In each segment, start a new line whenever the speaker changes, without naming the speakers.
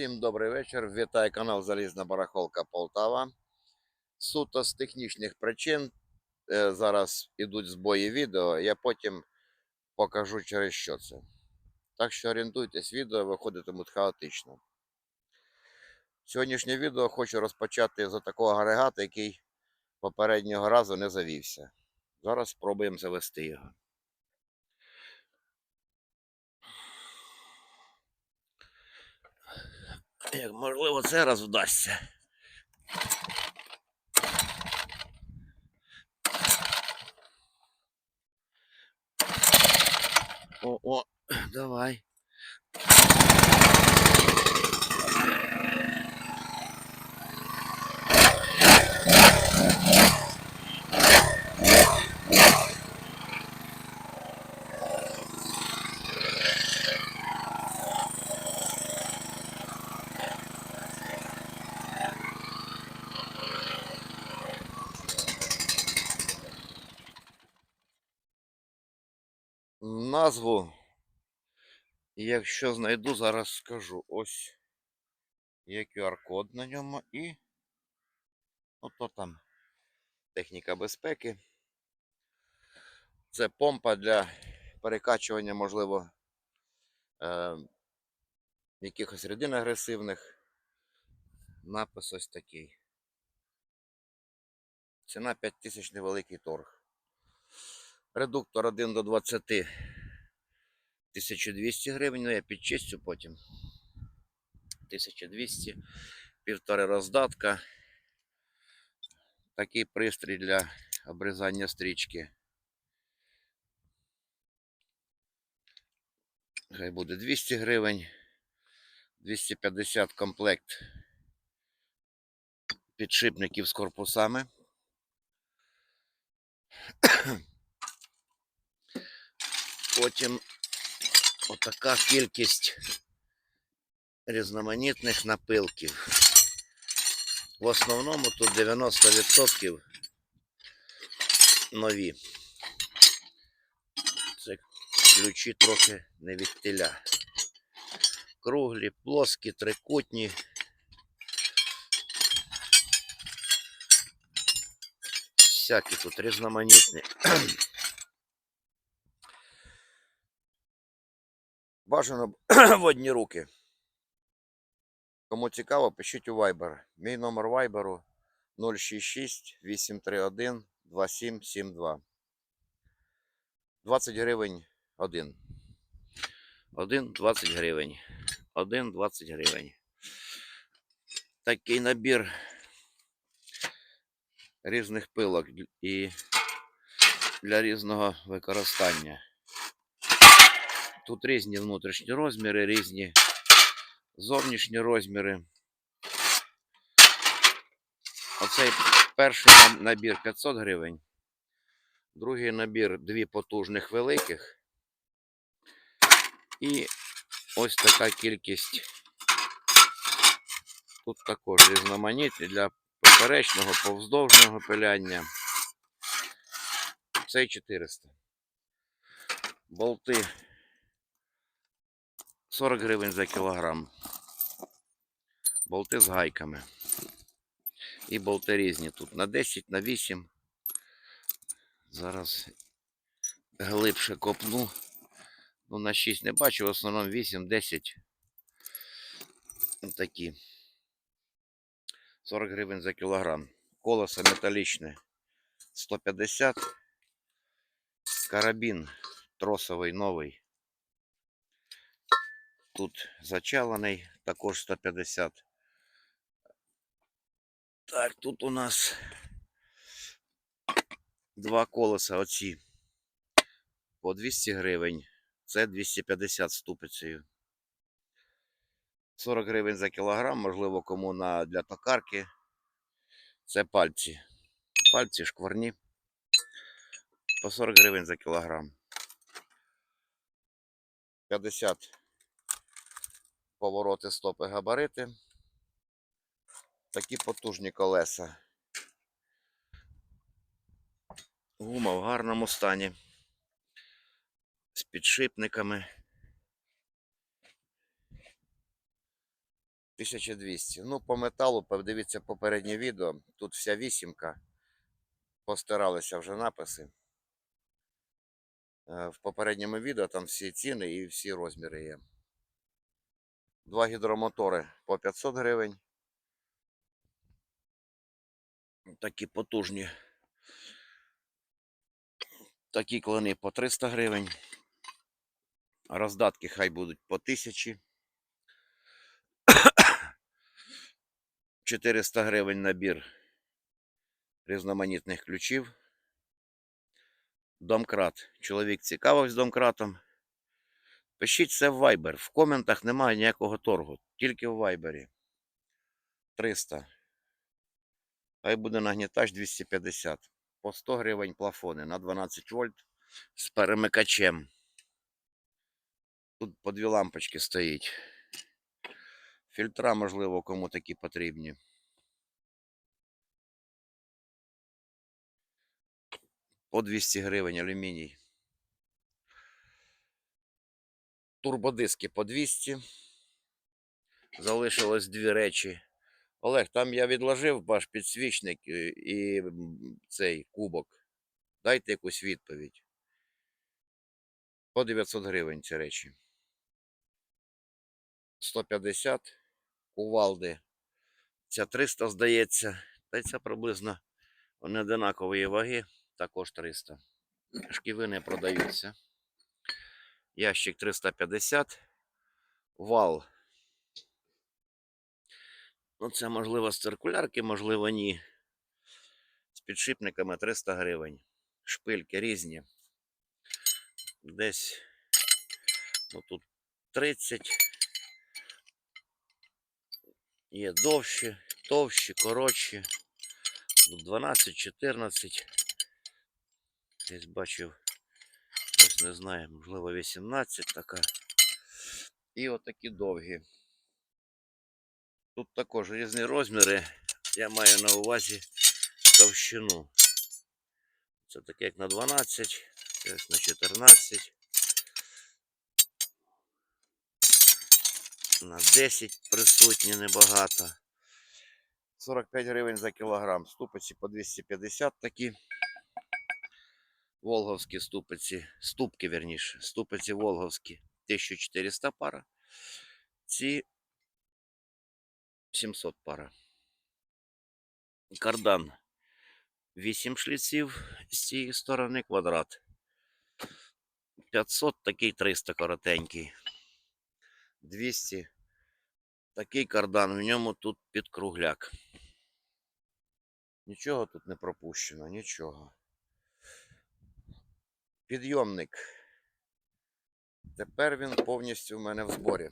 Всім добрий вечір. Вітаю канал Залізна Барахолка Полтава. Суто з технічних причин е, зараз ідуть збої відео. Я потім покажу через що це. Так що орієнтуйтесь, відео виходитимуть хаотично. Сьогоднішнє відео хочу розпочати з такого агрегата, який попереднього разу не завівся. Зараз спробуємо завести його. Як можливо, це раз вдасться. О, о, давай. Назву, якщо знайду, зараз скажу. Ось є QR-код на ньому і ото там техніка безпеки. Це помпа для перекачування, можливо, е, якихось рідин агресивних. Напис ось такий. Ціна 5000 невеликий торг. Редуктор 1 до 20 1200 гривень, ну я підчистю потім. 1200, півтори роздатка. Такий пристрій для обрізання стрічки. Хай буде 200 гривень, 250 комплект підшипників з корпусами. Потім отака кількість різноманітних напилків. В основному тут 90% нові. Це ключі трохи не від теля. Круглі, плоскі, трикутні. Всякі тут різноманітні. Бажано в одні руки. Кому цікаво, пишіть у Viber. Мій номер Viber 066 831 2772. 20 гривень один. Один 20 гривень. Один 20 гривень. Такий набір різних пилок і для різного використання. Тут різні внутрішні розміри, різні зовнішні розміри. Оцей перший нам- набір 500 гривень. Другий набір дві потужних великих. І ось така кількість. Тут також різноманітні для поперечного, повздовжного пиляння. Цей 400. Болти 40 гривень за кілограм. Болти з гайками. І болти різні тут на 10, на 8. Зараз глибше копну. Ну, на 6 не бачу, в основному 8, 10. Такі. 40 гривень за кілограм. Колесо металічне 150. Карабін тросовий новий. Тут зачалений, також 150. Так, тут у нас два колеса оці по 200 гривень. Це 250 ступицею. 40 гривень за кілограм, можливо, кому на, для токарки. Це пальці. Пальці шкварні. По 40 гривень за кілограм. 50 повороти, стопи, габарити. Такі потужні колеса. Гума в гарному стані. З підшипниками. 1200. Ну, по металу, подивіться попереднє відео. Тут вся вісімка. Постаралися вже написи. Е, В попередньому відео там всі ціни і всі розміри є. Два гідромотори по 500 гривень. Такі потужні. Такі клини по 300 гривень. Роздатки хай будуть по 1000. 400 гривень набір різноманітних ключів. Домкрат. Чоловік цікавився домкратом. Пишіть це в Viber. В коментах немає ніякого торгу. Тільки в Viber. 300. Хай буде нагнітач 250. По 100 гривень плафони на 12 вольт з перемикачем. Тут по дві лампочки стоїть. Фільтра, можливо, кому такі потрібні. По 200 гривень алюміній. Турбодиски по 200. Залишилось дві речі. Олег, там я відложив ваш підсвічник е, і цей кубок. Дайте якусь відповідь. По 900 гривень ці речі. 150 кувалди. Ця 300, здається. Та ця приблизно вони одинакової ваги, також 300. Шківини продаються. Ящик 350. Вал. Ну, це можливо з циркулярки, можливо, ні. З підшипниками 300 гривень. Шпильки різні. Десь ну, тут 30. Є довші, товщі, коротші. 12, 14. Десь бачив, не знаю, можливо 18 така. І отакі довгі. Тут також різні розміри. Я маю на увазі товщину. Це таке як на 12, це ось на 14. На 10 присутні небагато. 45 гривень за кілограм. Ступиці по 250 такі. Волговські ступиці, ступки, верніше, ступиці Волговські 1400 пара. Ці 700 пара. Кардан 8 шліців з цієї сторони квадрат. 500 такий 300 коротенький. 200 такий кардан, в ньому тут підкругляк. Нічого тут не пропущено, нічого. Підйомник. Тепер він повністю в мене в зборі.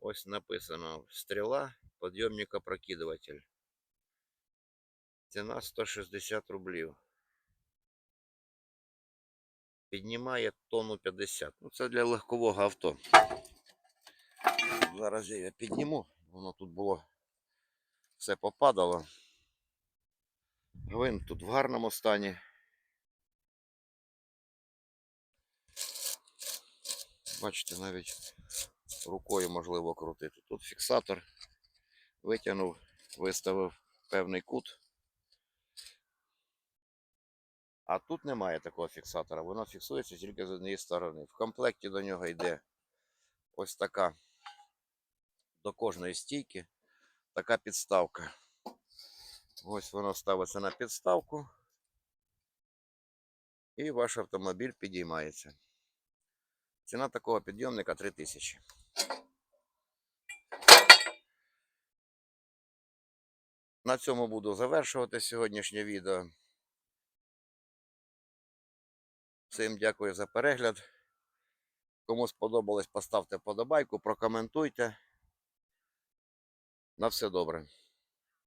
Ось написано стріла, підйомник опрокидуватель. Ціна 160 рублів. Піднімає тонну 50. Ну, це для легкового авто. Зараз я підніму. Воно тут було все попадало. Гвинт тут в гарному стані. Бачите, навіть рукою можливо крутити. Тут фіксатор витягнув, виставив певний кут. А тут немає такого фіксатора, воно фіксується тільки з однієї сторони. В комплекті до нього йде ось така до кожної стійки така підставка. Ось воно ставиться на підставку. І ваш автомобіль підіймається. Ціна такого підйомника 3000. На цьому буду завершувати сьогоднішнє відео. Всім дякую за перегляд. Кому сподобалось, поставте вподобайку, прокоментуйте. На все добре.